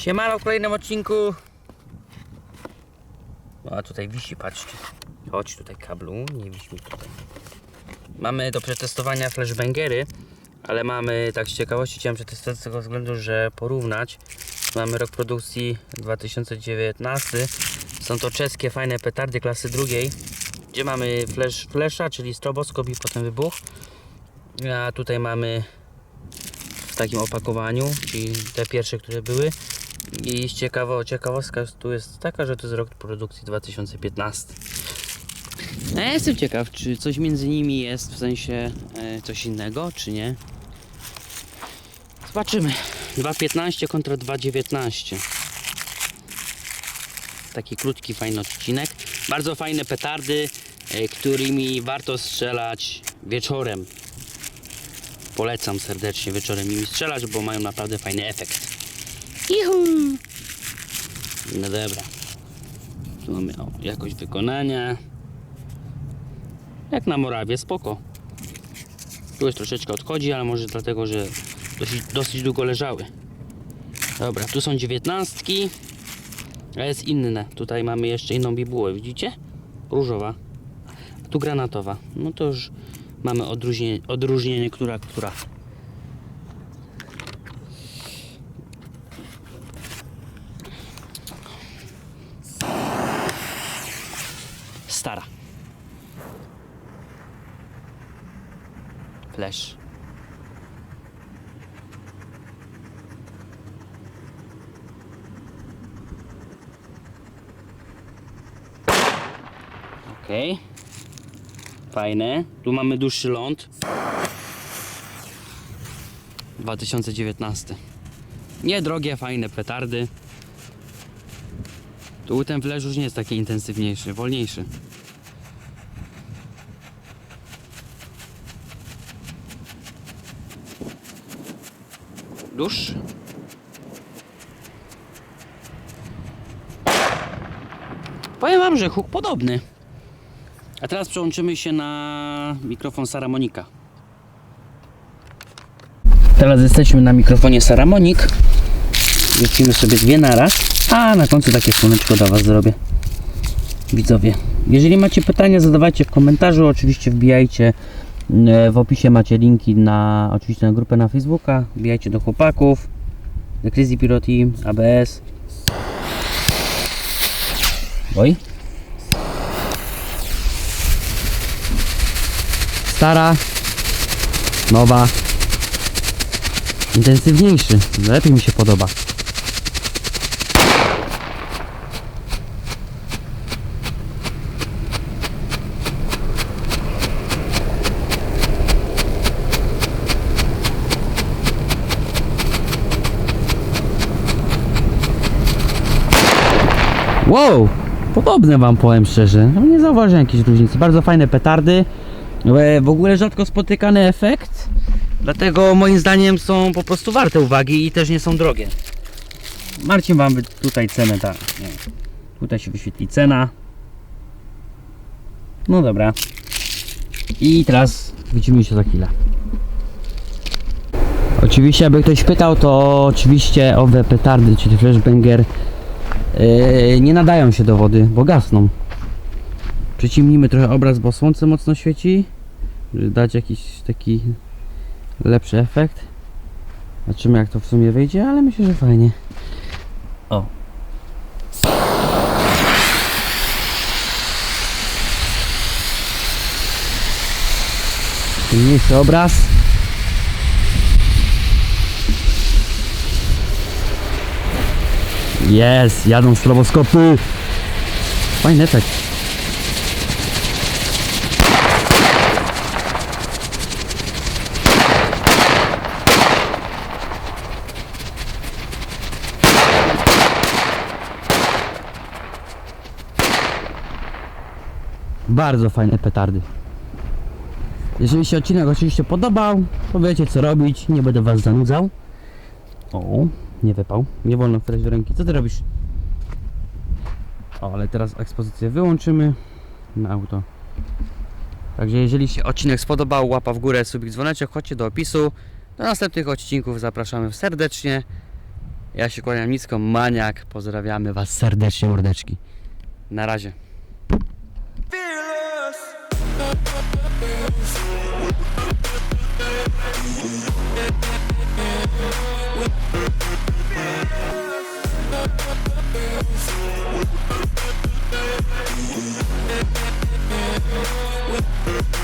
Siemano w kolejnym odcinku. A tutaj wisi, patrzcie. Chodź tutaj kablu, nie wisi mi tutaj. Mamy do przetestowania flashbangery, ale mamy, tak z ciekawości chciałem przetestować z tego względu, że porównać. Mamy rok produkcji 2019. Są to czeskie fajne petardy klasy drugiej, gdzie mamy flash, flasha, czyli stroboskop i potem wybuch. A tutaj mamy w takim opakowaniu, czyli te pierwsze, które były. I ciekawo, ciekawostka tu jest taka, że to jest rok produkcji 2015. No ja jestem ciekaw, czy coś między nimi jest, w sensie e, coś innego, czy nie. Zobaczymy. 2.15 kontra 2.19. Taki krótki, fajny odcinek. Bardzo fajne petardy, e, którymi warto strzelać wieczorem. Polecam serdecznie wieczorem nimi strzelać, bo mają naprawdę fajny efekt. Juhu! No dobra. Tu mamy jakość wykonania. Jak na Morawie, spoko. Tu już troszeczkę odchodzi, ale może dlatego, że dosyć, dosyć długo leżały. Dobra, tu są dziewiętnastki. A jest inne. Tutaj mamy jeszcze inną bibułę, widzicie? Różowa. Tu granatowa. No to już mamy odróżnienie, odróżnienie która, która. Stara. Flash. Okej. Fajne. Tu mamy dłuższy ląd. 2019. Nie drogie, fajne petardy. Tu ten flash już nie jest taki intensywniejszy, wolniejszy. Dłuższy. Powiem wam, że huk podobny. A teraz przełączymy się na mikrofon Saramonika. Teraz jesteśmy na mikrofonie Saramonik. Wrócimy sobie dwie naraz. A na końcu takie słoneczko dla Was zrobię. Widzowie, jeżeli macie pytania, zadawajcie w komentarzu. Oczywiście wbijajcie. E, W opisie macie linki na oczywiście na grupę na Facebooka. Wbijajcie do chłopaków. The Crazy Pyro Team, ABS. Oj. Stara. Nowa. Intensywniejszy. Lepiej mi się podoba. Wow! Podobne wam powiem szczerze. Nie zauważyłem jakiejś różnicy. Bardzo fajne petardy. E, W ogóle rzadko spotykany efekt. Dlatego moim zdaniem są po prostu warte uwagi i też nie są drogie. Marcin wam tutaj cenę da. Nie. Tutaj się wyświetli cena. No dobra. I teraz widzimy się za chwilę. Oczywiście, jakby ktoś pytał, to oczywiście owe petardy, czyli flashbanger nie nadają się do wody, bo gasną. Przyciemnimy trochę obraz, bo słońce mocno świeci, żeby dać jakiś taki lepszy efekt. Zobaczymy jak to w sumie wyjdzie, ale myślę, że fajnie. O. Mniejszy obraz. Jest, jadą stroboskopy. Fajny efekt. Bardzo fajne petardy. Jeżeli się odcinek oczywiście podobał, to wiecie co robić, nie będę was zanudzał. O, nie wypał. Nie wolno wtedy do ręki. Co ty robisz? O, ale teraz ekspozycję wyłączymy na auto. Także jeżeli się odcinek spodobał, łapa w górę, subik, dzwoneczek, chodźcie do opisu. Do następnych odcinków zapraszamy serdecznie. Ja się kłaniam nisko, maniak. Pozdrawiamy Was serdecznie, mordeczki. Na razie. fearless. We'll